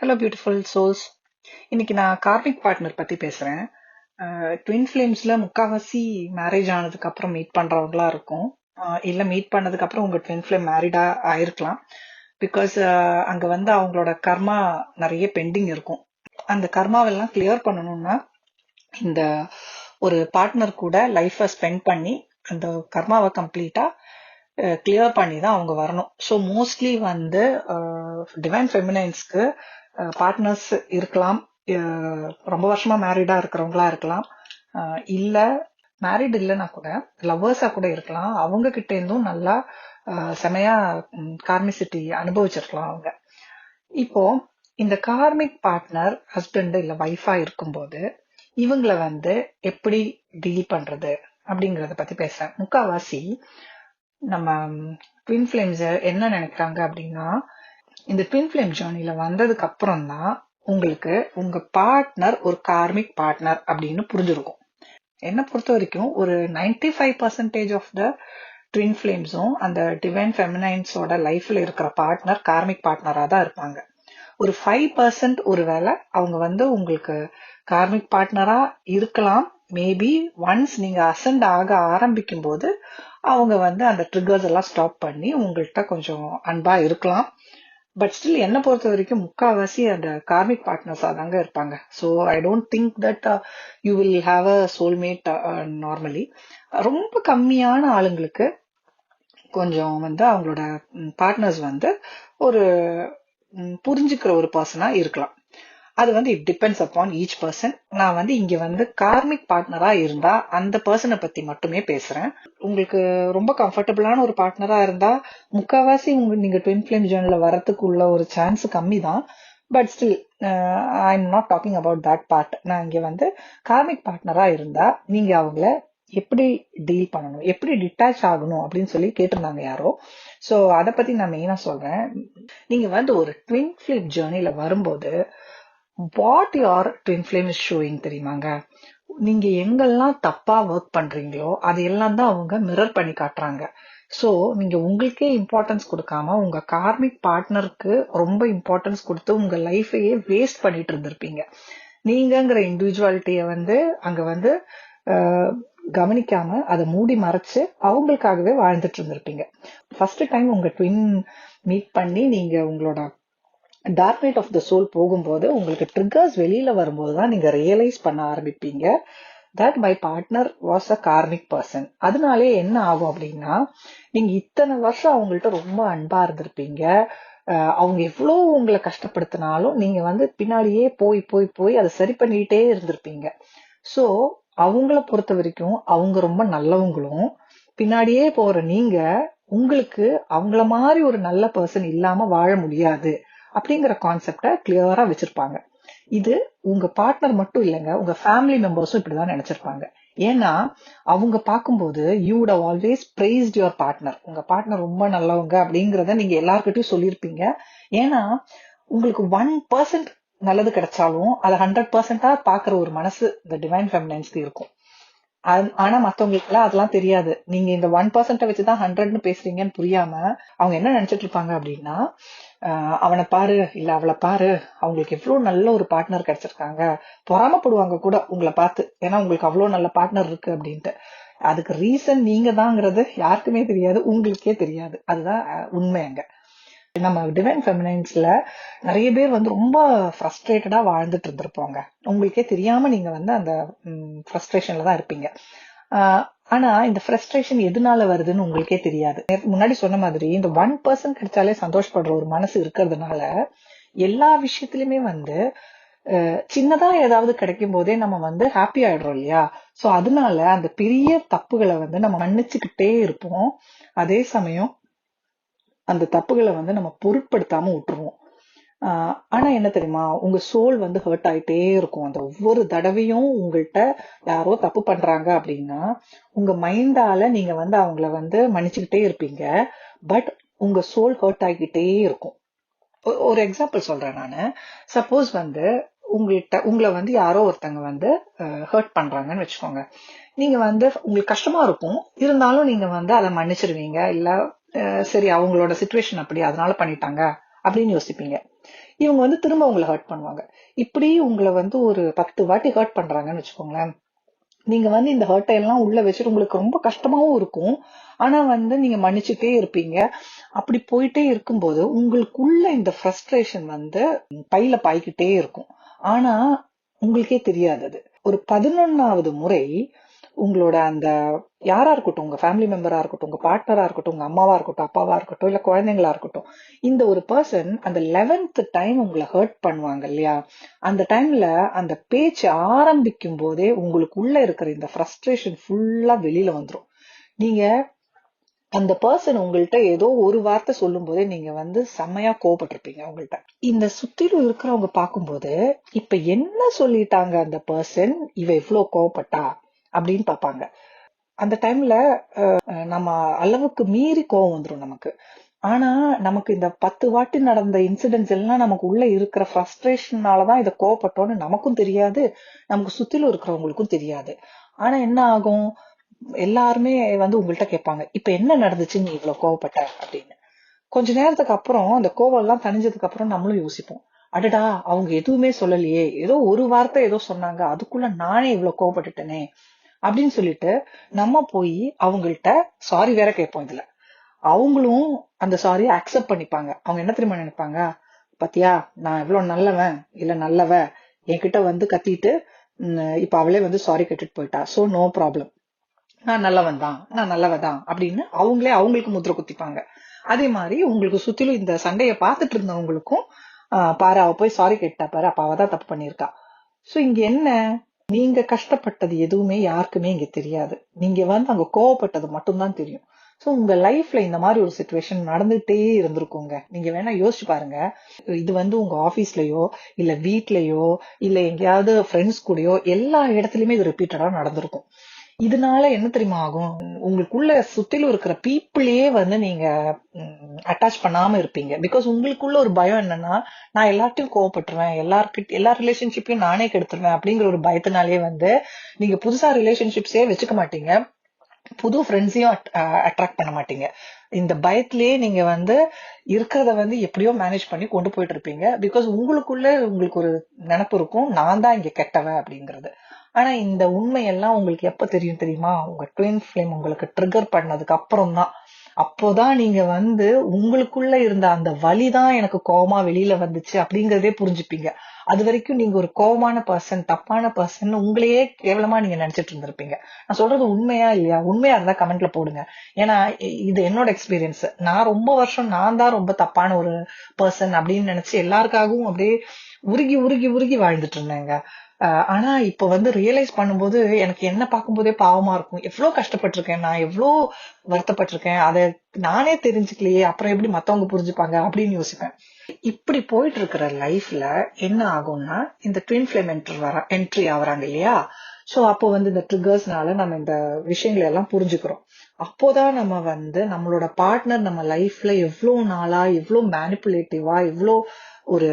Hello beautiful souls இன்னைக்கு நான் karmic partner பத்தி பேசுறேன். ட்வின் ஃப்ளேம்ஸில் முக்காவாசி மேரேஜ் ஆனதுக்கு அப்புறம் மீட் பண்றவங்களா இருக்கும். இல்லை இல்ல மீட் பண்ணதுக்கு அப்புறம் உங்க ட்வின் ஃப்ளேம் மேரிடா ஆயிருக்கலாம். பிகாஸ் அங்க வந்து அவங்களோட கர்மா நிறைய பெண்டிங் இருக்கும். அந்த கர்மாவெல்லாம் கிளியர் பண்ணணும்னா இந்த ஒரு பார்ட்னர் கூட லைஃபை ஸ்பெண்ட் பண்ணி அந்த கர்மாவை கம்ப்ளீட்டா கிளியர் பண்ணி தான் அவங்க வரணும். ஸோ மோஸ்ட்லி வந்து டிவைன் ஃபெமினைன்ஸ்க்கு பார்ட்னர்ஸ் இருக்கலாம். ரொம்ப வருஷமா மேரிடா இருக்கிறவங்களா இருக்கலாம். இல்ல மேரிட் இல்லைன்னா கூட லவ்வர்ஸா கூட இருக்கலாம். அவங்க கிட்ட இருந்தும் நல்லா செமையா கார்மிசிட்டி அனுபவிச்சிருக்கலாம் அவங்க. இப்போ இந்த கார்மிக் பார்ட்னர் ஹஸ்பண்ட் இல்ல ஒய்ஃபா இருக்கும்போது இவங்கள வந்து எப்படி டீல் பண்றது அப்படிங்கறத பத்தி பேசுறேன். முக்காவாசி நம்ம ட்வின் ஃபிளேம்ஸ் என்ன நினைக்கிறாங்க அப்படின்னா இந்த ட்வின் ஃபிளேம் ஜேர்னில வந்ததுக்கு அப்புறம் தான் உங்களுக்கு உங்க பார்ட்னர் ஒரு கார்மிக் பார்ட்னர் அப்படின்னு புரிஞ்சிருக்கும். என்னை பொறுத்த வரைக்கும் ஒரு 95% five percentage of the twin ஃபிளேம்ஸும் அந்த டிவைன் ஃபெமினைன்ஸோட லைஃப்ல இருக்கிற பார்ட்னர் கார்மிக் பார்ட்னரா தான் இருப்பாங்க. ஒரு ஃபைவ் பர்சன்ட் ஒரு வேலை அவங்க வந்து உங்களுக்கு கார்மிக் பார்ட்னரா இருக்கலாம். மேபி ஒன்ஸ் நீங்க அசண்ட் ஆக ஆரம்பிக்கும் போது அவங்க வந்து அந்த ட்ரிகர்ஸ் எல்லாம் ஸ்டாப் பண்ணி உங்கள்கிட்ட கொஞ்சம் அன்பா இருக்கலாம். பட் ஸ்டில் என்ன பொறுத்த வரைக்கும் முக்காவாசி அந்த கார்மிக் பார்ட்னர்ஸாக தாங்க இருப்பாங்க. So I don't think that you will have a soulmate normally ரொம்ப கம்மியான ஆளுங்களுக்கு கொஞ்சம் வந்து அவங்களோட பார்ட்னர்ஸ் வந்து ஒரு புரிஞ்சுக்கிற ஒரு பர்சனாக இருக்கலாம். அது வந்து it depends upon each person நான் வந்து இங்க வந்து கார்மிக் பார்ட்னரா இருந்தா அந்த பர்சனை பத்தி மட்டுமே பேசுறேன். உங்களுக்கு ரொம்ப கம்ஃபர்டபுளான ஒரு பார்ட்னரா இருந்தா முக்காவாசி உங்க நீங்க ட்வின் ஃபிளேம் ஜேர்னில வரத்துக்கு உள்ள ஒரு சான்ஸ் கம்மி தான் but still I am not talking about that part நான் இங்க வந்து கார்மிக் பார்ட்னரா இருந்தா நீங்க அவங்கள எப்படி டீல் பண்ணணும் எப்படி டிட்டாச் ஆகணும் அப்படின்னு சொல்லி கேட்டிருந்தாங்க யாரோ. ஸோ அதை பத்தி நான் மெயினா சொல்றேன். நீங்க வந்து ஒரு ட்வின் ஃபிளேம் ஜேர்னில வரும்போது what your twin flame is showing தெரியுமாங்க? நீங்க எங்கெல்லாம் தப்பா ஒர்க் பண்றீங்களோ அது எல்லாம் தான் அவங்க மிரர் பண்ணி காட்டுறாங்க. ஸோ நீங்க உங்களுக்கே இம்பார்ட்டன்ஸ் கொடுக்காம உங்க கார்மிக் பார்ட்னருக்கு ரொம்ப இம்பார்ட்டன்ஸ் கொடுத்து உங்க லைஃபையே வேஸ்ட் பண்ணிட்டு இருந்திருப்பீங்க. நீங்கங்கிற இண்டிவிஜுவாலிட்டியை வந்து அங்க வந்து கவனிக்காம அதை மூடி மறைச்சு அவங்களுக்காகவே வாழ்ந்துட்டு இருந்திருப்பீங்க. ஃபர்ஸ்ட் டைம் உங்க ட்வின் மீட் பண்ணி நீங்க உங்களோட dark night of the soul போகும்போது உங்களுக்கு ட்ரிகர்ஸ் வெளியில வரும்போது தான் நீங்க ரியலைஸ் பண்ண ஆரம்பிப்பீங்க. That my partner was a karmic person அதனாலே என்ன ஆகும் அப்படின்னா நீங்க இத்தனை வருஷம் அவங்கள்ட்ட ரொம்ப அன்பா இருந்திருப்பீங்க. அவங்க எவ்வளோ உங்களை கஷ்டப்படுத்தினாலும் நீங்க வந்து பின்னாடியே போய் போய் போய் அதை சரி பண்ணிட்டே இருந்திருப்பீங்க. ஸோ அவங்கள பொறுத்த வரைக்கும் அவங்க ரொம்ப நல்லவங்களும் பின்னாடியே போற நீங்க உங்களுக்கு அவங்கள மாதிரி ஒரு நல்ல பர்சன் இல்லாம வாழ முடியாது. அப்படிங்கிற கான்செப்டை கிளியரா வச்சிருப்பாங்க. இது உங்க பார்ட்னர் மட்டும் இல்லைங்க உங்க ஃபேமிலி மெம்பர்ஸும் இப்படிதான் நினைச்சிருப்பாங்க. ஏன்னா அவங்க பார்க்கும்போது you would always praised your partner உங்க பார்ட்னர் ரொம்ப நல்லவங்க அப்படிங்கிறத நீங்க எல்லாருக்கிட்டையும் சொல்லியிருப்பீங்க. ஏன்னா உங்களுக்கு ஒன் பர்சன்ட் நல்லது கிடைச்சாலும் அதை ஹண்ட்ரட் பர்சன்டா பாக்குற ஒரு மனசு இந்த டிவைன் ஃபெமினைன்ஸ்க்கு இருக்கும். ஆனா மத்தவங்களுக்கு எல்லாம் அதெல்லாம் தெரியாது. நீங்க இந்த ஒன் பர்சன்ட வச்சுதான் ஹண்ட்ரட்னு பேசுறீங்கன்னு புரியாம அவங்க என்ன நினைச்சிட்டு இருப்பாங்க அப்படின்னா அவனை பாரு இல்ல அவளை பாரு அவங்களுக்கு எவ்வளவு நல்ல ஒரு பார்ட்னர் கிடைச்சிருக்காங்க. பொறாமப்படுவாங்க கூட உங்களை பார்த்து. ஏன்னா உங்களுக்கு அவ்வளவு நல்ல பார்ட்னர் இருக்கு அப்படின்ட்டு. அதுக்கு ரீசன் நீங்க தாங்கிறது யாருக்குமே தெரியாது உங்களுக்கே தெரியாது. அதுதான் உண்மை அங்க. நம்ம டிவைன் ஃபெமினைன்ஸ்ல நிறைய பேர் வந்து ரொம்ப ஃப்ரஸ்ட்ரேட்டடா வாழ்ந்துட்டு இருந்திருப்பாங்க. உங்களுக்கே தெரியாம நீங்க வந்து அந்த ஃப்ரஸ்ட்ரேஷன்ல தான் இருப்பீங்க. ஆனா இந்த ஃப்ரஸ்ட்ரேஷன் எதனால வருதுன்னு உங்களுக்கே தெரியாது. முன்னாடி சொன்ன மாதிரி இந்த ஒன் பர்சன் கிடைச்சாலே சந்தோஷப்படுற ஒரு மனசு இருக்கிறதுனால எல்லா விஷயத்திலுமே வந்து சின்னதா ஏதாவது கிடைக்கும் போதே நம்ம வந்து ஹாப்பி ஆயிடுறோம் இல்லையா? சோ அதனால அந்த பெரிய தப்புகளை வந்து நம்ம மன்னிச்சுக்கிட்டே இருப்போம். அதே சமயம் அந்த தப்புகளை வந்து நம்ம பொருட்படுத்தாம விட்டுருவோம். ஆனா என்ன தெரியுமா? உங்க சோல் வந்து ஹர்ட் ஆயிட்டே இருக்கும். அந்த ஒவ்வொரு தடவையும் உங்கள்கிட்ட யாரோ தப்பு பண்றாங்க அப்படின்னா உங்க மைண்டால நீங்க வந்து அவங்கள வந்து மன்னிச்சுக்கிட்டே இருப்பீங்க. பட் உங்க சோல் ஹர்ட் ஆகிக்கிட்டே இருக்கும். ஒரு எக்ஸாம்பிள் சொல்றேன் நானு. சப்போஸ் வந்து உங்கள்கிட்ட உங்களை வந்து யாரோ ஒருத்தங்க வந்து ஹர்ட் பண்றாங்கன்னு வச்சுக்கோங்க. நீங்க வந்து உங்களுக்கு கஷ்டமா இருக்கும். இருந்தாலும் நீங்க வந்து அதை மன்னிச்சிருவீங்க. இல்ல சரி அவங்களோட சுச்சுவேஷன் அப்படி அதனால பண்ணிட்டாங்க அப்படின்னு யோசிப்பீங்க. இவங்க வந்து திரும்ப உங்களை ஹர்ட் பண்ணுவாங்க. இப்படி உங்களை வந்து ஒரு பத்து வாட்டி ஹர்ட் பண்றாங்கன்னு வச்சுக்கோங்களேன். நீங்க வந்து இந்த ஹர்ட்டை எல்லாம் உள்ள வச்சுட்டு உங்களுக்கு ரொம்ப கஷ்டமாவும் இருக்கும். ஆனா வந்து நீங்க மன்னிச்சுட்டே இருப்பீங்க. அப்படி போயிட்டே இருக்கும்போது உங்களுக்குள்ள இந்த ஃப்ரஸ்ட்ரேஷன் வந்து பையில பாய்கிட்டே இருக்கும். ஆனா உங்களுக்கே தெரியாது அது. ஒரு பதினொன்னாவது முறை உங்களோட அந்த யாரா இருக்கட்டும் உங்க ஃபேமிலி மெம்பரா இருக்கட்டும் உங்க பார்ட்னரா இருக்கட்டும் உங்க அம்மாவா இருக்கட்டும் அப்பாவா இருக்கட்டும் இல்ல குழந்தைங்களா இருக்கட்டும் இந்த ஒரு பர்சன் அந்த லெவன்த் டைம் உங்களை ஹர்ட் பண்ணுவாங்க இல்லையா? அந்த டைம்ல அந்த பேச்சு ஆரம்பிக்கும் போதே உங்களுக்குள்ள இருக்கிற இந்த ஃப்ரஸ்ட்ரேஷன் ஃபுல்லா வெளியில வந்துடும் நீங்க அந்த பர்சன் உங்கள்கிட்ட ஏதோ ஒரு வார்த்தை சொல்லும் போதே நீங்க வந்து செம்மையா கோவப்பட்டிருப்பீங்க அவங்கள்ட்ட. இந்த சுத்திலும் இருக்கிறவங்க பார்க்கும்போது இப்ப என்ன சொல்லிட்டாங்க அந்த பர்சன் இவ இவ்வளவு கோவப்பட்டா? அப்படின்னு பார்ப்பாங்க. அந்த டைம்ல நம்ம அளவுக்கு மீறி கோவம் வந்துரும் நமக்கு. ஆனா நமக்கு இந்த பத்து வாட்டி நடந்த இன்சிடென்ட்ஸ் எல்லாம் நமக்கு உள்ள இருக்கிற ஃப்ரஸ்ட்ரேஷனாலதான் இதை கோவப்பட்டோம்னு நமக்கும் தெரியாது. நமக்கு சுத்திலும் இருக்கிறவங்களுக்கும் தெரியாது. ஆனா என்ன ஆகும்? எல்லாருமே வந்து உங்கள்கிட்ட கேட்பாங்க இப்ப என்ன நடந்துச்சு? நீ இவ்வளவு கோவப்பட்ட? அப்படின்னு. கொஞ்ச நேரத்துக்கு அப்புறம் அந்த கோவம் எல்லாம் தணிஞ்சதுக்கு அப்புறம் நம்மளும் யோசிப்போம். அடடா! அவங்க எதுவுமே சொல்லலையே. ஏதோ ஒரு வார்த்தை ஏதோ சொன்னாங்க. அதுக்குள்ள நானே இவ்வளவு கோவப்பட்டுட்டேனே. அப்படின்னு சொல்லிட்டு நம்ம போய் அவங்கள்ட்ட சாரி வேற கேட்போம் இதுல. அவங்களும் அந்த சாரியை அக்செப்ட் பண்ணிப்பாங்க. அவங்க என்ன தெரியுமா நினைப்பாங்க? பாத்தியா நான் எவ்வளவு நல்லவன் இல்ல நல்லவ என்கிட்ட வந்து கத்திட்டு இப்ப அவளே வந்து சாரி கேட்டுட்டு போயிட்டா. சோ நோ ப்ராப்ளம் நான் நல்லவன் தான் நான் நல்லவன் தான் அப்படின்னு அவங்களே அவங்களுக்கு முத்திரை குத்திப்பாங்க. அதே மாதிரி உங்களுக்கு சுத்திலும் இந்த சண்டையை பார்த்துட்டு இருந்தவங்களுக்கும் பாரு அவ போய் சாரி கேட்டா பாரு அப்ப அவ தான் தப்பு பண்ணியிருக்கா. சோ இங்க என்ன? நீங்க கஷ்டப்பட்டது எதுவுமே யாருக்குமே இங்க தெரியாது. நீங்க வந்து அங்க கோவப்பட்டது மட்டும்தான் தெரியும். சோ உங்க லைஃப்ல இந்த மாதிரி ஒரு சுச்சுவேஷன் நடந்துகிட்டே இருந்திருக்குங்க. நீங்க வேணா யோசிச்சு பாருங்க. இது வந்து உங்க ஆபீஸ்லயோ இல்ல வீட்லயோ இல்ல எங்கேயாவது ஃப்ரெண்ட்ஸ் கூடயோ எல்லா இடத்துலயுமே இது ரிப்பீட்டடா நடந்திருக்கும். இதனால என்ன தெரியுமா ஆகும்? உங்களுக்குள்ள சுத்திலும் இருக்கிற பீப்புளையே வந்து நீங்க அட்டாச் பண்ணாம இருப்பீங்க. பிகாஸ் உங்களுக்குள்ள ஒரு பயம் என்னன்னா நான் எல்லார்ட்டையும் கோவப்பட்டுருவேன். எல்லார்கிட்ட எல்லா ரிலேஷன்ஷிப்பையும் நானே கெடுத்துருவேன் அப்படிங்கிற ஒரு பயத்தினாலே வந்து நீங்க புதுசா ரிலேஷன்ஷிப்ஸே வச்சுக்க மாட்டீங்க. புது ஃப்ரெண்ட்ஸையும் அட்ராக்ட் பண்ண மாட்டீங்க. இந்த பயத்திலேயே நீங்க வந்து இருக்கிறத வந்து எப்படியோ மேனேஜ் பண்ணி கொண்டு போயிட்டு இருப்பீங்க. பிகாஸ் உங்களுக்குள்ள உங்களுக்கு ஒரு நினப்பு இருக்கும். நான் தான் இங்க கெட்டவன் அப்படிங்கிறது. ஆனா இந்த உண்மையெல்லாம் உங்களுக்கு எப்ப தெரியும் தெரியுமா? உங்க ட்வின் ஃபிளேம் உங்களுக்கு ட்ரிகர் பண்ணதுக்கு அப்புறம் தான். அப்போதான் நீங்க வந்து உங்களுக்குள்ள இருந்த அந்த வலிதான் எனக்கு கோமா வெளியில வந்துச்சு அப்படிங்கறதே புரிஞ்சுப்பீங்க. அது வரைக்கும் நீங்க ஒரு கோமான பர்சன் தப்பான பர்சன் உங்களையே கேவலமா நீங்க நினைச்சிட்டு இருந்திருப்பீங்க. நான் சொல்றது உண்மையா இல்லையா? உண்மையா இருந்தா கமெண்ட்ல போடுங்க. ஏன்னா இது என்னோட எக்ஸ்பீரியன்ஸ் நான் ரொம்ப வருஷம் நான் தான் ரொம்ப தப்பான ஒரு பர்சன் அப்படின்னு நினைச்சு எல்லாருக்காகவும் அப்படியே உருகி உருகி உருகி வாழ்ந்துட்டு இருந்தேங்க. ஆனா இப்ப வந்து ரியலைஸ் பண்ணும்போது எனக்கு என்ன பார்க்கும்போதே பாவமா இருக்கும். எவ்வளவு கஷ்டப்பட்டிருக்கேன் நான் எவ்வளவு வருத்தப்பட்டிருக்கேன். அதை நானே தெரிஞ்சுக்கலையே அப்புறம் எப்படி மத்தவங்க புரிஞ்சுப்பாங்க அப்படின்னு யோசிப்பேன். இப்படி போயிட்டு இருக்கிற லைஃப்ல என்ன ஆகும்னா இந்த ட்வின் ஃபிளேம் என்ட்ரி வர என்ட்ரி ஆகுறாங்க இல்லையா? சோ அப்போ வந்து இந்த ட்ரிகர்ஸ்னால நம்ம இந்த விஷயங்களை எல்லாம் புரிஞ்சுக்கிறோம். அப்போதான் நம்ம வந்து நம்மளோட பார்ட்னர் நம்ம லைஃப்ல எவ்வளவு நாளா எவ்வளவு மேனிப்புலேட்டிவா எவ்வளவு ஒரு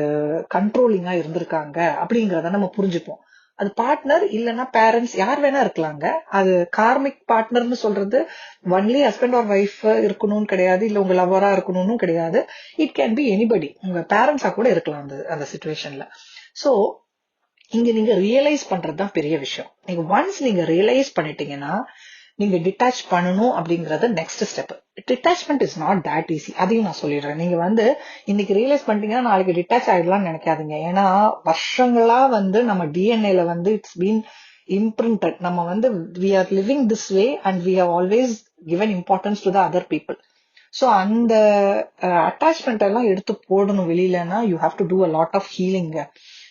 கண்ட்ரோலிங்கா இருந்திருக்காங்க அப்படிங்கறத நம்ம புரிஞ்சுப்போம். அது பார்ட்னர் இல்லைன்னா பேரண்ட்ஸ் யார் வேணா இருக்கலாங்க. அது கார்மிக் பார்ட்னர்னு சொல்றது ஒன்லி ஹஸ்பண்ட் ஆர் ஒய்ஃப் இருக்கணும்னு கிடையாது. இல்ல உங்க லவரா இருக்கணும்னு கிடையாது. இட் கேன் பி எனிபடி உங்க பேரண்ட்ஸா கூட இருக்கலாம் அந்த அந்த சுச்சுவேஷன்ல சோ இங்க நீங்க ரியலைஸ் பண்றது தான் பெரிய விஷயம். நீங்க ஒன்ஸ் நீங்க ரியலைஸ் பண்ணிட்டீங்கன்னா நீங்க டிட்டாச் பண்ணணும் அப்படிங்கறது next step detachment is not that easy அதையும் நான் சொல்லிடுறேன். நீங்க வந்து இன்னைக்கு ரியலைஸ் பண்ணிட்டீங்கன்னா நாளைக்கு டிட்டாச் ஆயிடலாம்னு நினைக்காதீங்க. ஏன்னா வருஷங்களா வந்து நம்ம டிஎன்ஏல வந்து இட்ஸ் பீன் இம்ப்ரிண்டட் நம்ம வந்து we are living this way and we have always given importance to the other people so அந்த uh, அட்டாச்மெண்ட் எல்லாம் எடுத்து போடணும் வெளியிலன்னா you have to do a lot of ஹீலிங்க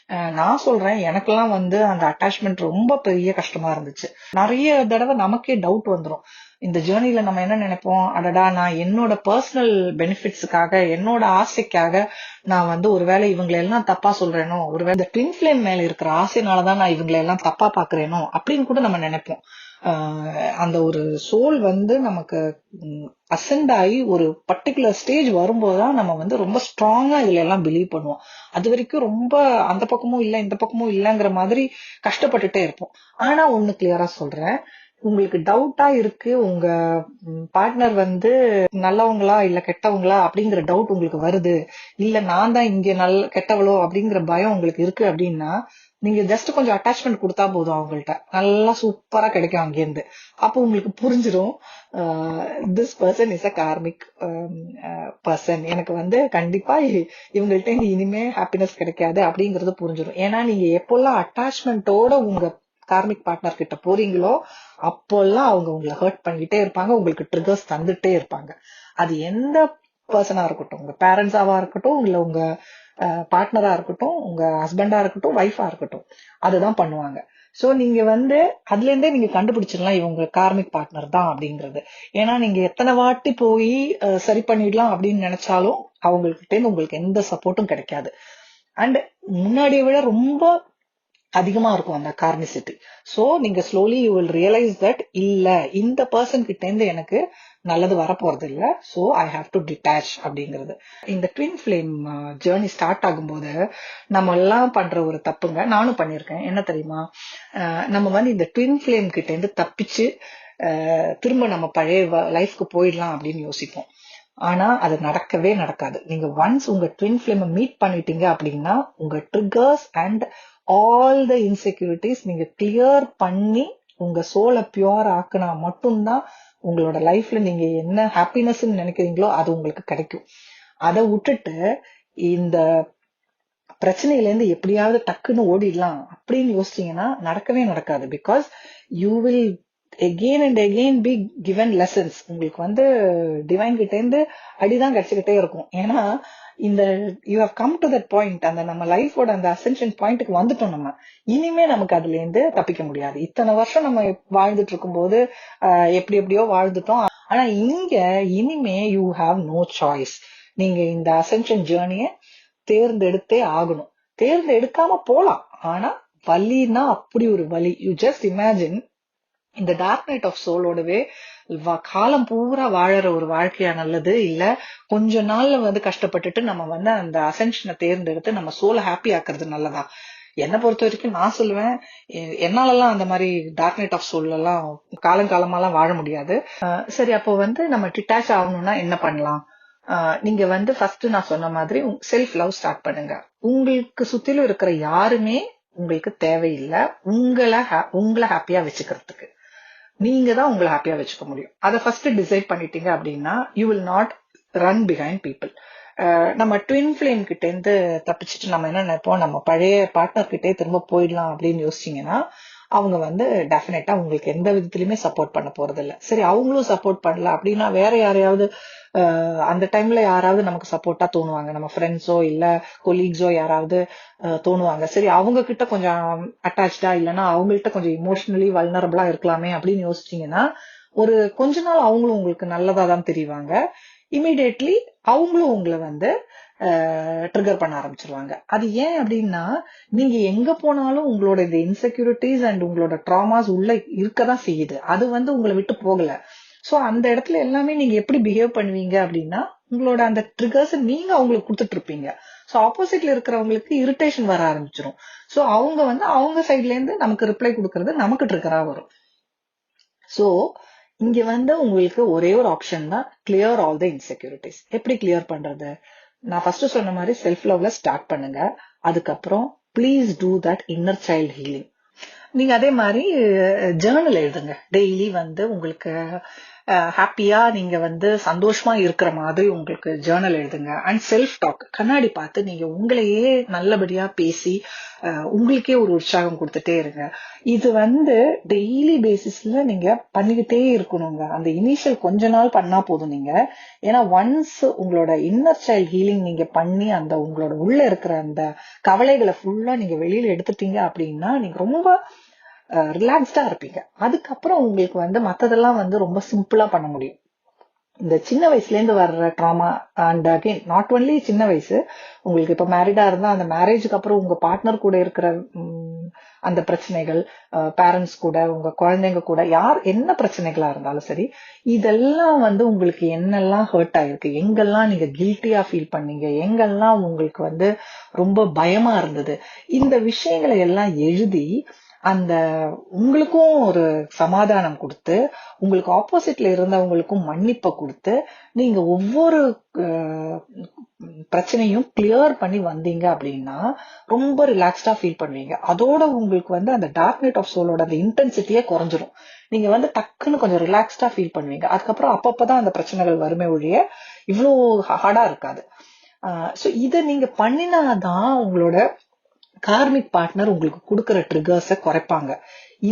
நான் சொல்றேன் எனக்கெல்லாம் வந்து அந்த அட்டாச்மெண்ட் ரொம்ப பெரிய கஷ்டமா இருந்துச்சு. நிறைய தடவை நமக்கே டவுட் வந்துடும் இந்த ஜேர்னில நம்ம என்ன நினைப்போம்? அடடா நான் என்னோட பர்சனல் பெனிஃபிட்ஸுக்காக என்னோட ஆசைக்காக நான் வந்து ஒருவேளை இவங்களை எல்லாம் தப்பா சொல்றேனோ ஒருவேளை இந்த ட்வின் ஃபிளேம் மேல இருக்கிற ஆசைனாலதான் நான் இவங்களை எல்லாம் தப்பா பாக்குறேனோ அப்படின்னு கூட நம்ம நினைப்போம். அந்த ஒரு சோல் வந்து நமக்கு அசெண்ட் ஆகி ஒரு பர்டிகுலர் ஸ்டேஜ் வரும்போது தான் நம்ம வந்து ரொம்ப ஸ்ட்ராங்கா இதுல எல்லாம் பிலீவ் பண்ணுவோம். அது வரைக்கும் ரொம்ப அந்த பக்கமும் இல்லை இந்த பக்கமும் இல்லைங்கிற மாதிரி கஷ்டப்பட்டுட்டே இருப்போம். ஆனா ஒண்ணு கிளியரா சொல்றேன். உங்களுக்கு டவுட்டா இருக்கு உங்க பார்ட்னர் வந்து நல்லவங்களா இல்ல கெட்டவங்களா அப்படிங்கிற டவுட் உங்களுக்கு வருது. இல்ல நான் தான் இங்க நல்ல கெட்டவளோ அப்படிங்கிற பயம் உங்களுக்கு இருக்கு அப்படின்னா நீங்க ஜஸ்ட் கொஞ்சம் அட்டாச்மெண்ட் கொடுத்தா போதும் அவங்கள்ட்ட. நல்லா சூப்பரா கிடைக்கும் அங்கேருந்து அப்போ உங்களுக்கு புரிஞ்சிடும் this person is a karmic person எனக்கு வந்து கண்டிப்பா இவங்கள்ட்ட இனிமே ஹாப்பினஸ் கிடைக்காது அப்படிங்கறது புரிஞ்சிடும் ஏன்னா நீங்க எப்போல்லாம் அட்டாச்மெண்ட்டோட உங்க கார்மிக் பார்ட்னர் கிட்ட போறீங்களோ அப்போல்லாம் அவங்க உங்களை ஹர்ட் பண்ணிட்டே இருப்பாங்க. உங்களுக்கு ட்ரிகர்ஸ் தந்துட்டே இருப்பாங்க. அது எந்த பர்சனா இருக்கட்டும் உங்க பேரண்ட்ஸாவா இருக்கட்டும் இல்ல உங்க பார்ட்னரா இருக்கட்டும் உங்க ஹஸ்பண்டா இருக்கட்டும் ஒய்ஃபா இருக்கட்டும் அதுதான் பண்ணுவாங்க. சோ நீங்க வந்து அதுல இருந்தே நீங்க கண்டுபிடிச்சிடலாம் இவங்க கார்மிக் பார்ட்னர் தான் அப்படிங்கறது. ஏன்னா நீங்க எத்தனை வாட்டி போய் சரி பண்ணிடலாம் அப்படின்னு நினைச்சாலும் அவங்ககிட்ட உங்களுக்கு எந்த சப்போர்ட்டும் கிடைக்காது. அண்ட் முன்னாடியை விட ரொம்ப அதிகமா இருக்கும் அந்த கார்னிசிட்டி சோ நீங்க slowly you will realise that இல்ல இந்த பர்சன் கிட்ட இருந்து எனக்கு நல்லது வரப்போறது இல்ல so I have to detach அப்படிங்கிறது. இந்த ட்வின் ஃபிளேம் ஜேர்னி ஸ்டார்ட் ஆகும்போது நம்ம எல்லாம் பண்ற ஒரு தப்புங்க. நானும் பண்ணியிருக்கேன். என்ன தெரியுமா? நம்ம வந்து இந்த ட்வின் ஃபிளேம் கிட்ட இருந்து தப்பிச்சு திரும்ப நம்ம பழைய லைஃப்க்கு போயிடலாம் அப்படின்னு யோசிப்போம். ஆனா அது நடக்கவே நடக்காது. நீங்க ஒன்ஸ் உங்க ட்வின் ஃபிளேமை மீட் பண்ணிட்டீங்க அப்படின்னா உங்க triggers and all the insecurities நீங்க கிளியர் பண்ணி உங்க சோலை பியூர் ஆக்குனா மட்டும்தான் உங்களோட லைஃப்ல நீங்க என்ன ஹாப்பினஸ் நினைக்கிறீங்களோ அது உங்களுக்கு கிடைக்கும். அதை விட்டுட்டு இந்த பிரச்சனையில இருந்து எப்படியாவது டக்குன்னு ஓடிடலாம் அப்படின்னு யோசிச்சீங்கன்னா நடக்கவே நடக்காது. Because you will again and again be given lessons உங்களுக்கு வந்து டிவைன் கிட்ட இருந்து அடிதான் கிடைச்சுக்கிட்டே இருக்கும். ஏன்னா இந்த you have come to that point அந்த நம்ம லைஃபோட அந்த அசென்ஷன் பாயிண்ட்டுக்கு வந்துட்டோம் நம்ம. இனிமே நமக்கு அதுல இருந்து தப்பிக்க முடியாது. இத்தனை வருஷம் நம்ம வாழ்ந்துட்டு இருக்கும்போது எப்படி எப்படியோ வாழ்ந்துட்டோம். ஆனா இங்க இனிமே யூ ஹாவ் நோ சாய்ஸ் நீங்க இந்த அசென்ஷன் ஜேர்னிய தேர்ந்தெடுத்தே ஆகணும். தேர்ந்தெடுக்காம போலாம். ஆனா வலின்னா அப்படி ஒரு வலி. யூ ஜஸ்ட் இமேஜின் இந்த டார்க் நைட் ஆஃப் சோலோடவே வ- காலம் பூரா வாழற ஒரு வாழ்க்கையா நல்லது இல்ல கொஞ்ச நாள்ல வந்து கஷ்டப்பட்டுட்டு நம்ம வந்து அந்த அசென்ஷனை தேர்ந்தெடுத்து நம்ம சோலை ஹாப்பி ஆக்குறது நல்லதா? என்னை பொறுத்த வரைக்கும் நான் சொல்லுவேன் என்னாலலாம் அந்த மாதிரி டார்க் நைட் ஆஃப் சோல்லாம் காலங்காலமாலாம் வாழ முடியாது. சரி அப்போ வந்து நம்ம டிட்டாச் ஆகணும்னா என்ன பண்ணலாம்? நீங்க வந்து ஃபர்ஸ்ட் நான் சொன்ன மாதிரி செல்ஃப் லவ் ஸ்டார்ட் பண்ணுங்க. உங்களுக்கு சுத்திலும் இருக்கிற யாருமே உங்களுக்கு தேவையில்லை உங்களை உங்களை ஹாப்பியா வச்சுக்கிறதுக்கு. நீங்க தான் உங்களை ஹாப்பியா வச்சுக்க முடியும். அதை ஃபர்ஸ்ட் டிசைட் பண்ணிட்டீங்க அப்படின்னா you will not run behind people நம்ம ட்வின் ஃபிளேம் கிட்ட இருந்து தப்பிச்சுட்டு நம்ம என்ன நினைப்போம்? நம்ம பழைய பார்ட்னர் கிட்டே திரும்ப போயிடலாம் அப்படின்னு யோசிச்சிங்கன்னா அவங்க வந்து டெஃபினட்டா உங்களுக்கு எந்த விதத்துலயுமே சப்போர்ட் பண்ண போறது இல்ல சரி அவங்களும் சப்போர்ட் பண்ணல அப்படின்னா வேற யாரையாவது அந்த டைம்ல யாராவது நமக்கு சப்போர்ட்டா தோணுவாங்க. நம்ம ஃப்ரெண்ட்ஸோ இல்ல கொலீக்ஸோ யாராவது தோணுவாங்க. சரி அவங்க கிட்ட கொஞ்சம் அட்டாச்சா இல்லைன்னா அவங்கள்ட்ட கொஞ்சம் இமோஷனலி வல்னரபிளா இருக்கலாமே அப்படின்னு யோசிச்சீங்கன்னா ஒரு கொஞ்ச நாள் அவங்களும் உங்களுக்கு நல்லதா தான் தெரிவாங்க. இமீடியட்லி அவங்களும் உங்களை வந்து ட்ரிகர் பண்ண ஆரம்பிச்சிருவாங்க. அது ஏன் அப்படின்னா நீங்க எங்க போனாலும் உங்களோட இந்த இன்செக்யூரிட்டிஸ் அண்ட் உங்களோட ட்ராமாஸ் உள்ள இருக்கதான் செய்யுது. அது வந்து உங்களை விட்டு போகல. சோ அந்த இடத்துல எல்லாமே நீங்க எப்படி பிஹேவ் பண்ணுவீங்க அப்படின்னா உங்களோட அந்த ட்ரிகர்ஸ் நீங்க அவங்களுக்கு கொடுத்துட்டு இருப்பீங்க சோ ஆப்போசிட்ல இருக்கிறவங்களுக்கு இரிட்டேஷன் வர ஆரம்பிச்சிரும். சோ அவங்க வந்து அவங்க சைட்ல இருந்து நமக்கு ரிப்ளை கொடுக்கறது நமக்கு ட்ரிகரா வரும். சோ இங்க வந்து உங்களுக்கு ஒரே ஒரு ஆப்ஷன் தான் கிளியர் ஆல் த இன்செக்யூரிட்டிஸ் எப்படி கிளியர் பண்றது? நான் ஃபர்ஸ்ட் சொன்ன மாதிரி செல்ஃப் லவ்ல ஸ்டார்ட் பண்ணுங்க. அதுக்கப்புறம் please do that inner child healing நீங்க அதே மாதிரி ஜேர்னல் எழுதுங்க. டெய்லி வந்து உங்களுக்கு ஹாப்பியா நீங்க வந்து சந்தோஷமா இருக்கிற மாதிரி உங்களுக்கு ஜேர்னல் எழுதுங்க. அண்ட் செல்ஃப் டாக் கண்ணாடி பார்த்து நீங்க உங்களையே நல்லபடியா பேசி உங்களுக்கே ஒரு உற்சாகம் கொடுத்துட்டே இருங்க. இது வந்து டெய்லி பேசிஸ்ல நீங்க பண்ணிக்கிட்டே இருக்கணுங்க. அந்த இனிஷியல் கொஞ்ச நாள் பண்ணா போதும் நீங்க. ஏன்னா ஒன்ஸ் உங்களோட இன்னர் சைல்ட் ஹீலிங் நீங்க பண்ணி அந்த உங்களோட உள்ள இருக்கிற அந்த கவலைகளை ஃபுல்லா நீங்க வெளியில எடுத்துட்டீங்க அப்படின்னா நீங்க ரொம்ப ரிலாக்ஸ்டா இருப்பீங்க. அதுக்கப்புறம் உங்களுக்கு வந்து மற்றதெல்லாம் வந்து ரொம்ப சிம்பிளா பண்ண முடியும். இந்த சின்ன வயசுல இருந்து வர்ற trauma and again not only சின்ன வயசு உங்களுக்கு இப்ப மேரிடா இருந்தா அந்த மேரேஜுக்கு அப்புறம் உங்க பார்ட்னர் கூட இருக்கிற அந்த பிரச்சனைகள் பேரண்ட்ஸ் கூட உங்க குழந்தைங்க கூட யார் என்ன பிரச்சனைகளா இருந்தாலும் சரி இதெல்லாம் வந்து உங்களுக்கு என்னெல்லாம் ஹர்ட் ஆயிருக்கு எங்கெல்லாம் நீங்க கில்ட்டியா ஃபீல் பண்ணீங்க எங்கெல்லாம் உங்களுக்கு வந்து ரொம்ப பயமா இருந்தது இந்த விஷயங்களை எல்லாம் எழுதி அந்த உங்களுக்கும் ஒரு சமாதானம் கொடுத்து உங்களுக்கு ஆப்போசிட்ல இருந்தவங்களுக்கும் மன்னிப்பை கொடுத்து நீங்க ஒவ்வொரு பிரச்சனையும் கிளியர் பண்ணி வந்தீங்க அப்படின்னா ரொம்ப ரிலாக்ஸ்டா ஃபீல் பண்ணுவீங்க. அதோட உங்களுக்கு வந்து அந்த டார்க் நைட் ஆஃப் சோலோட அந்த இன்டென்சிட்டியே குறைஞ்சிரும். நீங்க வந்து டக்குன்னு கொஞ்சம் ரிலாக்ஸ்டா ஃபீல் பண்ணுவீங்க. அதுக்கப்புறம் அப்பப்பதான் அந்த பிரச்சனைகள் வருமே ஒழிய இவ்வளோ ஹார்டா இருக்காது. ஸோ இதை நீங்க பண்ணினாதான் உங்களோட கார்மிக் பார்ட்னர் உங்களுக்கு கொடுக்குற ட்ரிகர்ஸை குறைப்பாங்க.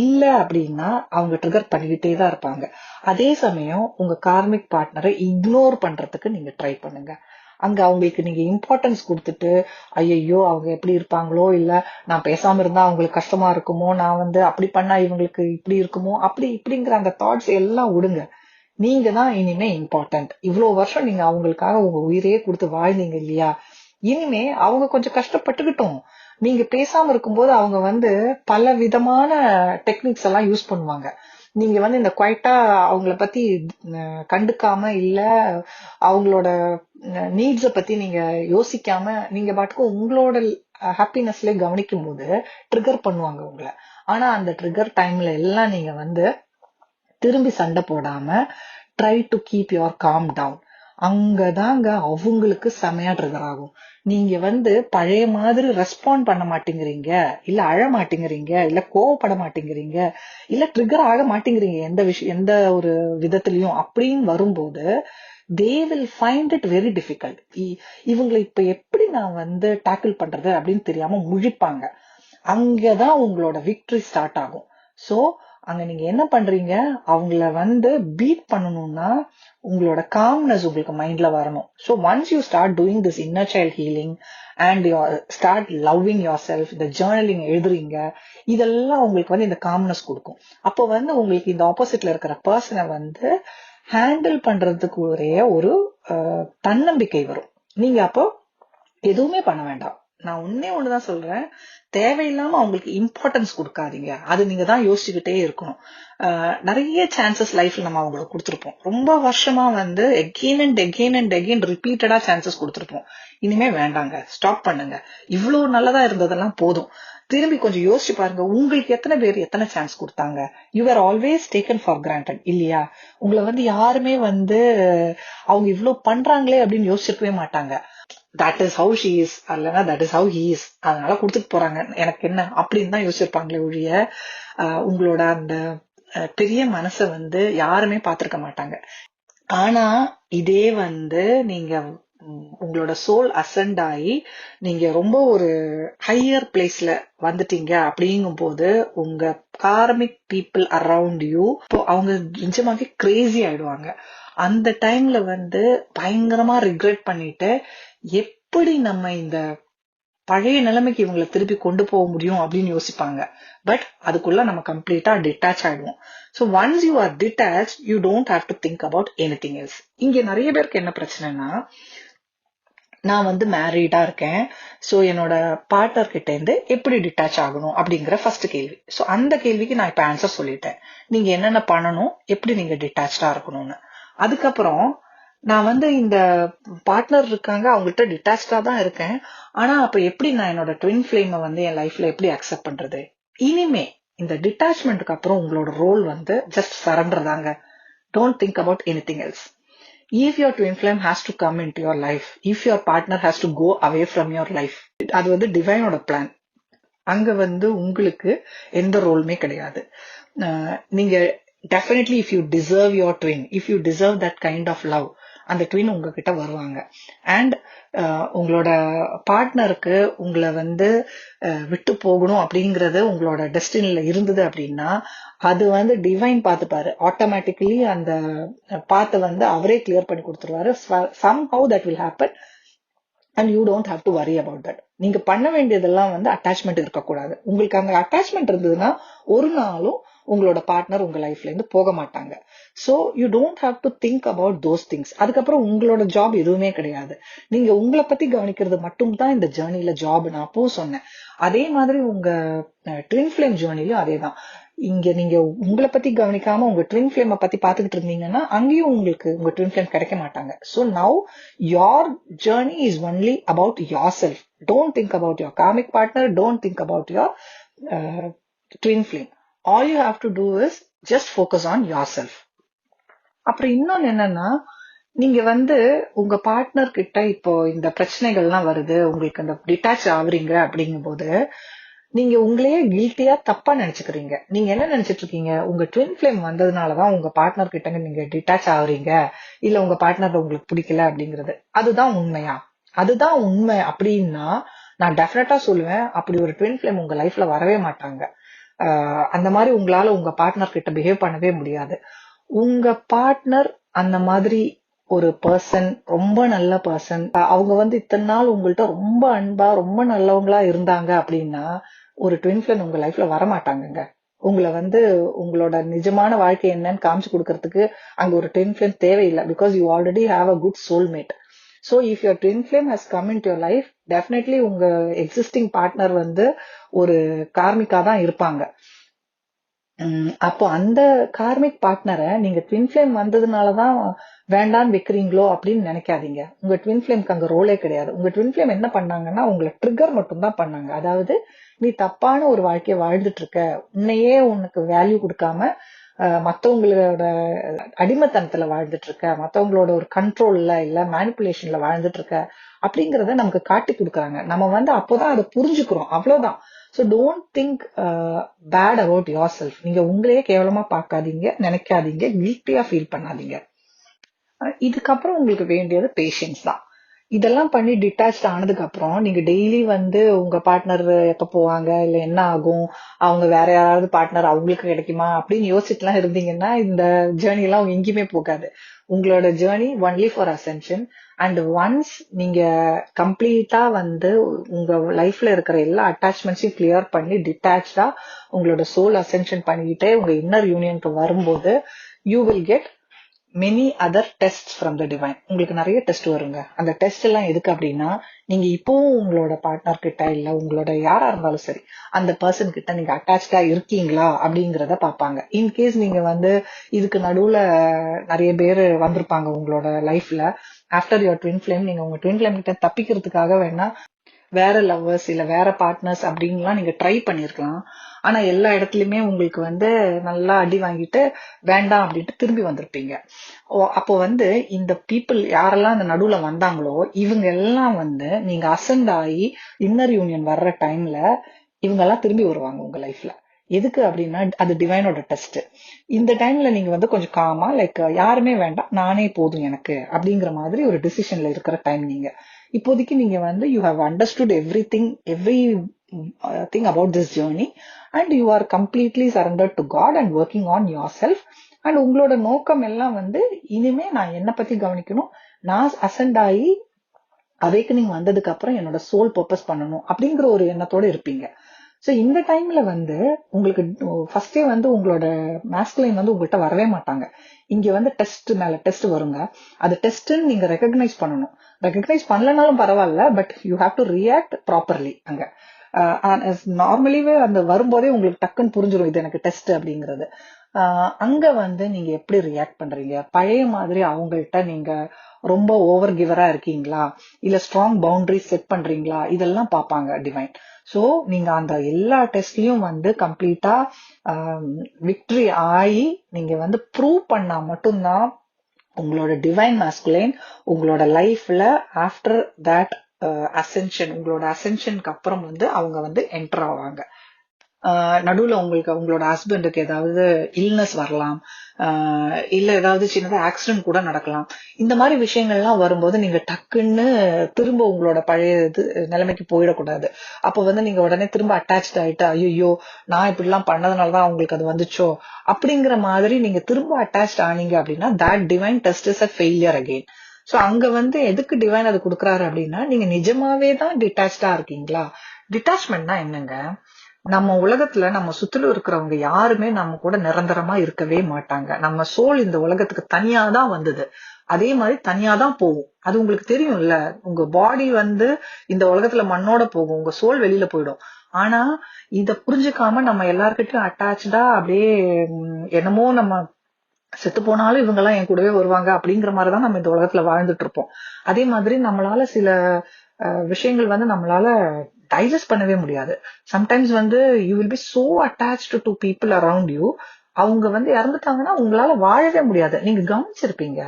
இல்ல அப்படின்னா அவங்க ட்ரிகர் பண்ணிக்கிட்டே தான் இருப்பாங்க. அதே சமயம் உங்க கார்மிக் பார்ட்னரை இக்னோர் பண்றதுக்கு நீங்க ட்ரை பண்ணுங்க. அங்க அவங்களுக்கு நீங்க இம்பார்ட்டன்ஸ் கொடுத்துட்டு ஐயையோ அவங்க எப்படி இருப்பாங்களோ இல்ல நான் பேசாம இருந்தா அவங்களுக்கு கஷ்டமா இருக்குமோ நான் வந்து அப்படி பண்ணா இவங்களுக்கு இப்படி இருக்குமோ அப்படி இப்படிங்கிற அந்த தாட்ஸ் எல்லாம் விடுங்க. நீங்க தான் இனிமே இம்பார்ட்டன்ட் இவ்வளவு வருஷம் நீங்க அவங்களுக்காக உங்க உயிரையே கொடுத்து வாழ்ந்தீங்க இல்லையா? இனிமே அவங்க கொஞ்சம் கஷ்டப்பட்டுக்கிட்டோம். நீங்க பேசாம இருக்கும்போது அவங்க வந்து பல விதமான டெக்னிக்ஸ் எல்லாம் யூஸ் பண்ணுவாங்க. நீங்க வந்து இந்த குவைட்டா அவங்கள பத்தி கண்டுக்காம இல்ல அவங்களோட நீட்ஸ பத்தி நீங்க யோசிக்காம நீங்க பாட்டுக்கு உங்களோட ஹாப்பினஸ்ல கவனிக்கும் போது ட்ரிகர் பண்ணுவாங்க உங்களை. ஆனா அந்த ட்ரிகர் டைம்ல எல்லாம் நீங்க வந்து திரும்பி சண்டை போடாம try to keep your calm down அங்கதாங்க அவங்களுக்கு செமையா ட்ரிகர் ஆகும் நீங்க வந்து பழைய மாதிரி ரெஸ்பாண்ட் பண்ண மாட்டேங்கிறீங்க இல்ல அழ மாட்டேங்கிறீங்க இல்ல கோவப்பட மாட்டேங்கிறீங்க இல்ல ட்ரிகர் ஆக மாட்டேங்கிறீங்க எந்த விஷயம் எந்த ஒரு விதத்திலையும் அப்படின்னு வரும்போது they will find it very difficult இவங்களை இப்ப எப்படி நான் வந்து டேக்கிள் பண்றது அப்படின்னு தெரியாம முழிப்பாங்க. அங்கதான் உங்களோட விக்டரி ஸ்டார்ட் ஆகும். சோ அங்க நீங்க என்ன பண்றீங்க? அவங்கள வந்து பீட் பண்ணணும்னா உங்களோட காம்னஸ் உங்களுக்கு மைண்ட்ல வரணும். So once you start doing this inner child healing and start loving your self இந்த ஜேர்னலிங் எழுதுறீங்க இதெல்லாம் உங்களுக்கு வந்து இந்த காம்னஸ் கொடுக்கும். அப்போ வந்து உங்களுக்கு இந்த ஆப்போசிட்ல இருக்கிற பர்சனை வந்து ஹேண்டில் பண்றதுக்கு ஒரே ஒரு தன்னம்பிக்கை வரும். நீங்க அப்போ எதுவுமே பண்ண வேண்டாம். நான் ஒன்னே ஒண்ணுதான் சொல்றேன். தேவையில்லாம அவங்களுக்கு இம்பார்ட்டன்ஸ் கொடுக்காதீங்க. அது நீங்க தான் யோசிச்சுக்கிட்டே இருக்கணும். நிறைய சான்சஸ் லைஃப்ல நம்ம அவங்களுக்கு கொடுத்துருப்போம். ரொம்ப வருஷமா வந்து again and again and again ரிப்பீட்டடா சான்சஸ் கொடுத்துருப்போம். இனிமே வேண்டாங்க. ஸ்டாப் பண்ணுங்க. இவ்வளவு நல்லதா இருந்ததெல்லாம் போதும். திரும்பி கொஞ்சம் யோசிச்சு பாருங்க. உங்களுக்கு எத்தனை பேர் எத்தனை சான்ஸ் கொடுத்தாங்க? You are always taken for granted இல்லையா? உங்களை வந்து யாருமே வந்து அவங்க இவ்வளவு பண்றாங்களே அப்படின்னு யோசிச்சிருக்கவே மாட்டாங்க. That is how she is அல்லனா that is how he is அதனால கொடுத்துட்டு போறாங்க. எனக்கு என்ன? அப்படின்னு தான் யோசிச்சிருப்பாங்களே ஒழிய ஆஹ் உங்களோட அந்த பெரிய மனசை வந்து யாருமே பார்த்திருக்க மாட்டாங்க. ஆனா இதே வந்து நீங்க உங்களோட சோல் அசண்ட் ஆகி நீங்க ரொம்ப ஒரு ஹையர் பிளேஸ்ல வந்துட்டீங்க அப்படிங்கும் போது உங்க கார்மிக் பீப்புள் அரவுண்ட் யூ இப்போ அவங்க நிஜமாவே கிரேசி ஆயிடுவாங்க. அந்த டைம்ல வந்து பயங்கரமா ரிக்ரெட் பண்ணிட்டு எப்படி நம்ம இந்த பழைய நிலைமைக்கு இவங்களை திருப்பி கொண்டு போக முடியும் அப்படின்னு யோசிப்பாங்க. பட் அதுக்குள்ள நம்ம கம்ப்ளீட்டா டிட்டாச் ஆயிடுவோம். So once you are detach you don't have to think about anything else இங்க நிறைய பேருக்கு என்ன பிரச்சனைனா நான் வந்து மேரீடா இருக்கேன். ஸோ என்னோட பார்ட்னர் இருந்து எப்படி டிட்டாச் ஆகணும் அப்படிங்கிற ஃபர்ஸ்ட் கேள்வி. ஸோ அந்த கேள்விக்கு நான் இப்போ ஆன்சர் சொல்லிட்டேன். நீங்க என்னென்ன பண்ணணும்? எப்படி நீங்க டிட்டாச்சா இருக்கணும்னு. அதுக்கப்புறம் நான் வந்து இந்த பார்ட்னர் இருக்காங்க அவங்கள்ட்ட டிட்டாச்சா தான் இருக்கேன். ஆனா அப்ப எப்படி நான் என்னோட ட்வின் ஃபிளேமை வந்து என் லைஃப்ல எப்படி அக்செப்ட் பண்றது? இனிமே இந்த டிட்டாச்மெண்ட்டுக்கு அப்புறம் உங்களோட ரோல் வந்து ஜஸ்ட் சரண்டர் தாங்க. Don't think about anything else if your twin flame has to come into your life if your partner has to go away from your life அது வந்து டிவைனோட பிளான் அங்க வந்து உங்களுக்கு எந்த ரோலுமே கிடையாது. நீங்க definitely if you deserve your twin if you deserve that kind of love அந்த ட்வின் உங்ககிட்ட வருவாங்க. அண்ட் உங்களோட பார்ட்னருக்கு உங்களை வந்து விட்டு போகணும் அப்படிங்கறது உங்களோட டெஸ்டினில இருந்தது அப்படின்னா அது வந்து டிவைன் பார்த்துப்பாரு. ஆட்டோமேட்டிக்கலி அந்த பாத்தை வந்து அவரே கிளியர் பண்ணி கொடுத்துருவாரு. Somehow that will happen and you don't have to worry about that நீங்க பண்ண வேண்டியதெல்லாம் வந்து அட்டாச்மெண்ட் இருக்கக்கூடாது. உங்களுக்கு அந்த அட்டாச்மெண்ட் இருந்ததுன்னா ஒரு நாளும் உங்களோட பார்ட்னர் உங்க லைஃப்ல இருந்து போக மாட்டாங்க. So you don't have to think about those things அதுக்கப்புறம் உங்களோட ஜாப் எதுவுமே கிடையாது. நீங்க உங்களை பத்தி கவனிக்கிறது மட்டும் தான் இந்த ஜேர்னில ஜாப் நான் அப்போ சொன்னேன். அதே மாதிரி உங்க ட்வின் ஃபிளேம் ஜேர்னிலும் அதே தான் இங்க நீங்க உங்களை பத்தி கவனிக்காம உங்க ட்வின் ஃபிளேமை பத்தி பாத்துக்கிட்டு இருந்தீங்கன்னா அங்கேயும் உங்களுக்கு உங்க ட்வின் ஃபிளேம் கிடைக்க மாட்டாங்க. So now your journey is only about your self don't think about your karmic partner don't think about your twin flame all you have to do is just focus on your self அப்புறம் இன்னொன்னு என்னன்னா நீங்க வந்து உங்க partner கிட்ட இப்போ இந்த பிரச்சனைகள்லாம் வருது உங்களுக்கு அந்த டிட்டாச் ஆகுறீங்க அப்படிங்கும்போது நீங்க உங்களையே கில்ட்டியா தப்பா நினைச்சுக்கிறீங்க. நீங்க என்ன நினைச்சிட்டு இருக்கீங்க உங்க ட்வின் ஃபிளேம் வந்ததுனாலதான் உங்க பார்ட்னர் கிட்ட நீங்க டிட்டாச் ஆகுறீங்க. இல்ல உங்க பார்ட்னர் உங்களுக்கு பிடிக்கல அப்படிங்கறது. அதுதான் உண்மையா? அதுதான் உண்மை அப்படின்னா நான் டெஃபினட்டா சொல்லுவேன் அப்படி ஒரு ட்வின் ஃபிளேம் உங்க லைஃப்ல வரவே மாட்டாங்க. ஆஹ் அந்த மாதிரி உங்களால உங்க பார்ட்னர் கிட்ட பிஹேவ் பண்ணவே முடியாது. உங்க பார்ட்னர் அந்த மாதிரி ஒரு பர்சன் ரொம்ப நல்ல பர்சன் அவங்க வந்து இத்தனை நாள் உங்கள்கிட்ட ரொம்ப அன்பா ரொம்ப நல்லவங்களா இருந்தாங்க அப்படின்னா ஒரு ட்வின் ஃபிளன் உங்க லைஃப்ல வரமாட்டாங்கங்க. உங்களை வந்து உங்களோட நிஜமான வாழ்க்கை என்னன்னு காமிச்சு கொடுக்கறதுக்கு அங்க ஒரு ட்வின் ஃபிளம் தேவையில்லை. Because you already have a good soulmate so if your twin flame has come in your life definitely உங்க எக்ஸிஸ்டிங் பார்ட்னர் வந்து ஒரு கார்மிக்கா தான் இருப்பாங்க. அப்போ அந்த கார்மிக் பார்ட்னரை நீங்க ட்வின் ஃபிளேம் வந்ததுனாலதான் வேண்டான்னு வைக்கிறீங்களோ அப்படின்னு நினைக்காதீங்க. உங்க ட்வின் ஃபிளேம்க்கு அங்க ரோலே கிடையாது. உங்க ட்வின் ஃபிளேம் என்ன பண்ணாங்கன்னா உங்களை ட்ரிகர் மட்டும் தான் பண்ணாங்க. அதாவது நீ தப்பான ஒரு வாழ்க்கையை வாழ்ந்துட்டு இருக்க உன்னையே உனக்கு வேல்யூ கொடுக்காம மற்றவங்களோட மத்தவங்களோட அடிமைத்தனத்துல வாழ்ந்துட்டு இருக்க மற்றவங்களோட ஒரு கண்ட்ரோல்ல இல்ல மேனிப்புலேஷன்ல வாழ்ந்துட்டு இருக்க அப்படிங்கறத நமக்கு காட்டி கொடுக்குறாங்க. நம்ம வந்து அப்போதான் அதை புரிஞ்சுக்கிறோம். அவ்வளவுதான். So don't think bad about your self நீங்க உங்களையே கேவலமா பார்க்காதீங்க நினைக்காதீங்க கில்ட்டியா ஃபீல் பண்ணாதீங்க. இதுக்கப்புறம் உங்களுக்கு வேண்டியது பேஷன்ஸ் தான். இதெல்லாம் பண்ணி டிட்டாச் ஆனதுக்கு அப்புறம் நீங்க டெய்லி வந்து உங்க பார்ட்னர் எப்ப போவாங்க? இல்ல என்ன ஆகும்? அவங்க வேற யாராவது பார்ட்னர் அவங்களுக்கு கிடைக்குமா? அப்படின்னு யோசிச்சுட்டுலாம் இருந்தீங்கன்னா இந்த ஜேர்னி எல்லாம் எங்கேயுமே போகாது. உங்களோட journey only for ascension and once நீங்க கம்ப்ளீட்டா வந்து உங்க லைஃப்ல இருக்கிற எல்லா அட்டாச்மெண்ட்ஸையும் கிளியர் பண்ணி டிட்டாச்சா உங்களோட சோல் அசென்ஷன் பண்ணிக்கிட்டே உங்க இன்னர் யூனியனுக்கு வரும்போது you will get many other test from the divine உங்களுக்கு நிறைய டெஸ்ட் வருங்க. அந்த டெஸ்ட் எல்லாம் எதுக்கு அப்படின்னா நீங்க இப்போவும் உங்களோட பார்ட்னர் கிட்ட இல்ல உங்களோட யாரா இருந்தாலும் சரி அந்த பர்சன் கிட்ட நீங்க அட்டாச்சா இருக்கீங்களா அப்படிங்கறத பார்ப்பாங்க. இன்கேஸ் நீங்க வந்து இதுக்கு நடுவுல நிறைய பேர் வந்திருப்பாங்க உங்களோட லைஃப்ல ஆஃப்டர் யுவர் ட்வின் ஃபிளேம் நீங்க உங்க ட்வின் ஃபிளேம் கிட்ட தப்பிக்கிறதுக்காக வேணா வேற லவ்வர்ஸ் இல்ல வேற பார்ட்னர்ஸ் அப்படின்லாம் நீங்க ட்ரை பண்ணிருக்கலாம். ஆனா எல்லா இடத்துலயுமே உங்களுக்கு வந்து நல்லா அடி வாங்கிட்டு வேண்டாம் அப்படின்ட்டு திரும்பி வந்திருப்பீங்க. ஓ, அப்போ வந்து இந்த பீப்புள் யாரெல்லாம் அந்த நடுவுல வந்தாங்களோ இவங்க எல்லாம் வந்து நீங்க அசண்ட் ஆகி இன்னர் யூனியன் வர்ற டைம்ல இவங்க எல்லாம் திரும்பி வருவாங்க உங்க லைஃப்ல எதுக்கு அப்படின்னா அது டிவைனோட டெஸ்ட் இந்த டைம்ல நீங்க வந்து கொஞ்சம் காமா லைக் யாருமே வேண்டாம் நானே போதும் எனக்கு அப்படிங்கிற மாதிரி ஒரு டிசிஷன்ல இருக்கிற டைம் நீங்க. இப்போதைக்கு நீங்க வந்து you have understood everything everything about this journey and you are completely surrender to God and working on your self and உங்களோட நோக்கம் எல்லாம் வந்து இனிமே நான் என்னை பத்தி கவனிக்கணும். நான் அசண்ட் ஆகி அவேக்கனிங் வந்ததுக்கு அப்புறம் என்னோட சோல் பர்பஸ் பண்ணணும் அப்படிங்கிற ஒரு எண்ணத்தோட இருப்பீங்க. ஸோ இந்த டைம்ல வந்து உங்களுக்கு ஃபர்ஸ்டே வந்து உங்களோட மேஸ்குலைன் வந்து உங்கள்கிட்ட வரவே மாட்டாங்க. இங்க வந்து டெஸ்ட் மேல டெஸ்ட் வருங்க. அது டெஸ்ட்னு நீங்க ரெக்கக்னைஸ் பண்ணணும். ரெக்கக்னைஸ் பண்ணலனாலும் பரவாயில்ல but you have to react properly அங்க. நார்மலிவே அந்த வரும்போதே உங்களுக்கு டக்குன்னு புரிஞ்சிடும் இது எனக்கு டெஸ்ட் அப்படிங்கிறது. அங்க வந்து நீங்க எப்படி ரியாக்ட் பண்றீங்க? பழைய மாதிரி அவங்கள்ட்ட நீங்க ரொம்ப ஓவர் கிவரா இருக்கீங்களா? இல்ல ஸ்ட்ராங் பவுண்டரி செட் பண்றீங்களா? இதெல்லாம் பார்ப்பாங்க டிவைன் ஸோ நீங்க அந்த எல்லா டெஸ்ட்லயும் வந்து கம்ப்ளீட்டா விக்டரி ஆகி நீங்க வந்து ப்ரூவ் பண்ணா மட்டும்தான் உங்களோட டிவைன் மாஸ்குலைன் உங்களோட லைஃப்ல ஆஃப்டர் தட் அசென்ஷன் உங்களோட அசென்ஷனுக்கு அப்புறம் வந்து அவங்க வந்து என்டர் ஆவாங்க. ஆஹ் நடுவுல உங்களுக்கு உங்களோட ஹஸ்பண்டுக்கு ஏதாவது இல்னஸ் வரலாம். ஆஹ் இல்ல ஏதாவது சின்னதாக ஆக்சிடென்ட் கூட நடக்கலாம். இந்த மாதிரி விஷயங்கள்லாம் வரும்போது நீங்க டக்குன்னு திரும்ப உங்களோட பழைய இது நிலைமைக்கு போயிடக்கூடாது. அப்போ வந்து நீங்க உடனே திரும்ப அட்டாச் ஆகிட்டு ஐயோ நான் இப்படிலாம் பண்ணதுனாலதான் அவங்களுக்கு அது வந்துச்சோ? அப்படிங்கிற மாதிரி நீங்க திரும்ப அட்டாச் ஆனீங்க அப்படின்னா that divine test is a failure again so அங்க வந்து எதுக்கு டிவைன் அது கொடுக்குறாரு அப்படின்னா நீங்க நிஜமாவே தான் டிட்டாச்சா இருக்கீங்களா? டிட்டாச்மெண்ட்னா என்னங்க? நம்ம உலகத்துல நம்ம சுத்திலும் இருக்கிறவங்க யாருமே நம்ம கூட நிரந்தரமா இருக்கவே மாட்டாங்க. நம்ம சோல் இந்த உலகத்துக்கு தனியா தான் வந்தது. அதே மாதிரி தனியா தான் போகும். அது உங்களுக்கு தெரியும்ல? உங்க பாடி வந்து இந்த உலகத்துல மண்ணோட போகும். உங்க சோல் வெளியில போயிடும். ஆனா இத புரிஞ்சுக்காம நம்ம எல்லார்கிட்டயும் அட்டாச்சா அப்படியே என்னமோ நம்ம செத்து போனாலும் இவங்கெல்லாம் என் கூடவே வருவாங்க அப்படிங்கிற மாதிரிதான் நம்ம இந்த உலகத்துல வாழ்ந்துட்டு இருப்போம் அதே மாதிரி நம்மளால சில விஷயங்கள் வந்து நம்மளால டைஜஸ்ட் பண்ணவே முடியாது. சம்டைம்ஸ் வந்து you will be so attached to people around you அவங்க வந்து இறந்துட்டாங்கன்னா உங்களால வாழவே முடியாது. நீங்க கவனிச்சிருப்பீங்க.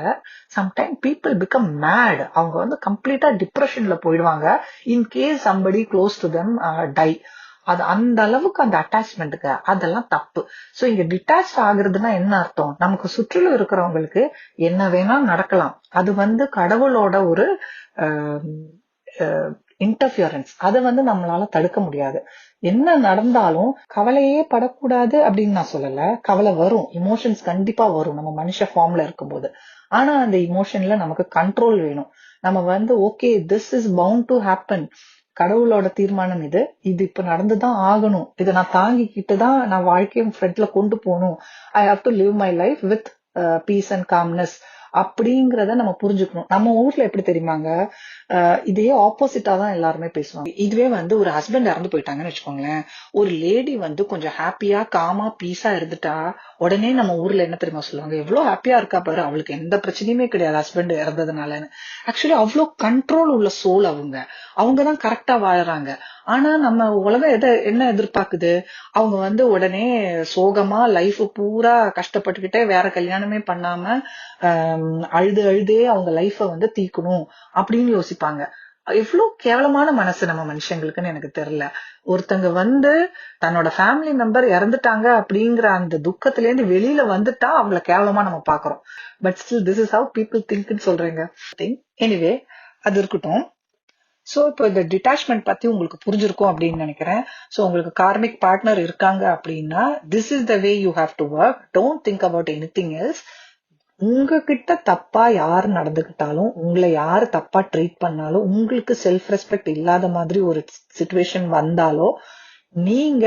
சம்டைம் பீப்புள் பிகம் மேட் அவங்க வந்து கம்ப்ளீட்டா டிப்ரெஷன்ல போயிடுவாங்க. In case somebody close to them die அது அந்த அளவுக்கு அந்த அட்டாச்மெண்ட்டுக்கு அதெல்லாம் தப்பு. ஸோ இங்க டிட்டாச் ஆகுறதுன்னா என்ன அர்த்தம்? நமக்கு சுற்றிலும் இருக்கிறவங்களுக்கு என்ன வேணா நடக்கலாம். அது வந்து கடவுளோட ஒரு இன்டர்ஃபியரன்ஸ் அதை வந்து நம்மளால தடுக்க முடியாது. என்ன நடந்தாலும் கவலையே படக்கூடாது அப்படின்னு நான் சொல்லல. கவலை வரும். இமோஷன்ஸ் கண்டிப்பா வரும். நம்ம மனுஷ ஃபார்ம்ல இருக்கும்போது. ஆனா அந்த இமோஷன்ல நமக்கு கண்ட்ரோல் வேணும். நம்ம வந்து okay this is bound to happen கடவுளோட தீர்மானம் இது. இது இப்ப நடந்துதான் ஆகணும். இதை நான் தாங்கிக்கிட்டு தான் நான் வாழ்க்கையை ஃப்ரெண்ட்ல கொண்டு போகணும். I have to live my life with peace and calmness அப்படிங்கிறத நம்ம புரிஞ்சுக்கணும். நம்ம ஊர்ல எப்படி தெரியுமாங்க? இதே ஆப்போசிட்டா தான் எல்லாருமே பேசுவாங்க. இதுவே வந்து ஒரு ஹஸ்பண்ட் இறந்து போயிட்டாங்கன்னு வச்சுக்கோங்களேன். ஒரு லேடி வந்து கொஞ்சம் ஹாப்பியா காமா பீஸா இருந்துட்டா உடனே நம்ம ஊர்ல என்ன தெரியுமா சொல்லுவாங்க? எவ்வளவு ஹாப்பியா இருக்கா பாரு அவளுக்கு எந்த பிரச்சனையுமே கிடையாது ஹஸ்பண்ட் இறந்ததுனாலன்னு. ஆக்சுவலி அவ்வளவு கண்ட்ரோல் உள்ள சோல் அவங்க. அவங்க தான் கரெக்டா வாழறாங்க. ஆனா நம்ம உலகம் எதை என்ன எதிர்பார்க்குது? அவங்க வந்து உடனே சோகமா லைஃப் பூரா கஷ்டப்பட்டுக்கிட்டே வேற கல்யாணமே பண்ணாம அழுது அழுதே அவங்க லைஃப வந்து தீக்கணும் அப்படின்னு யோசிப்பாங்க. எவ்வளவு கேவலமான மனசு நம்ம மனுஷங்களுக்குன்னு எனக்கு தெரியல. ஒருத்தங்க வந்து தன்னோட ஃபேமிலி மெம்பர் இறந்துட்டாங்க அப்படிங்கிற அந்த துக்கத்துல இருந்து வெளியில வந்துட்டா அவங்கள கேவலமா நம்ம பாக்குறோம் but still this is how people திங்க்னு சொல்றீங்க. எனிவே அது இருக்கட்டும். சோ இப்போ இந்த டிட்டாச்மெண்ட் பத்தி உங்களுக்கு புரிஞ்சிருக்கும் அப்படின்னு நினைக்கிறேன். சோ உங்களுக்கு கார்மிக் பார்ட்னர் இருக்காங்க அப்படின்னா this is the way you have to work don't think about anything else உங்ககிட்ட தப்பா யார் நடந்துகிட்டாலும் உங்களை யார் தப்பா ட்ரீட் பண்ணாலும் உங்களுக்கு செல்ஃப் ரெஸ்பெக்ட் இல்லாத மாதிரி ஒரு சுச்சுவேஷன் வந்தாலோ நீங்க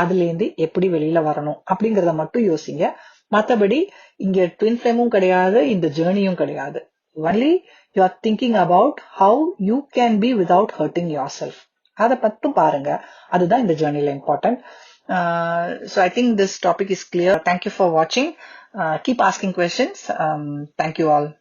அதுல இருந்து எப்படி வெளியில வரணும் அப்படிங்கறத மட்டும் யோசிங்க. மத்தபடி இங்க ட்வின் ஃபிளேமும் கிடையாது இந்த ஜேர்னியும் கிடையாது. Only you are thinking about how you can be without hurting your self அதை மட்டும் பாருங்க. அதுதான் இந்த ஜேர்னில important Uh, so I think this topic is clear. Thank you for watching. Uh, keep asking questions. Um, thank you all.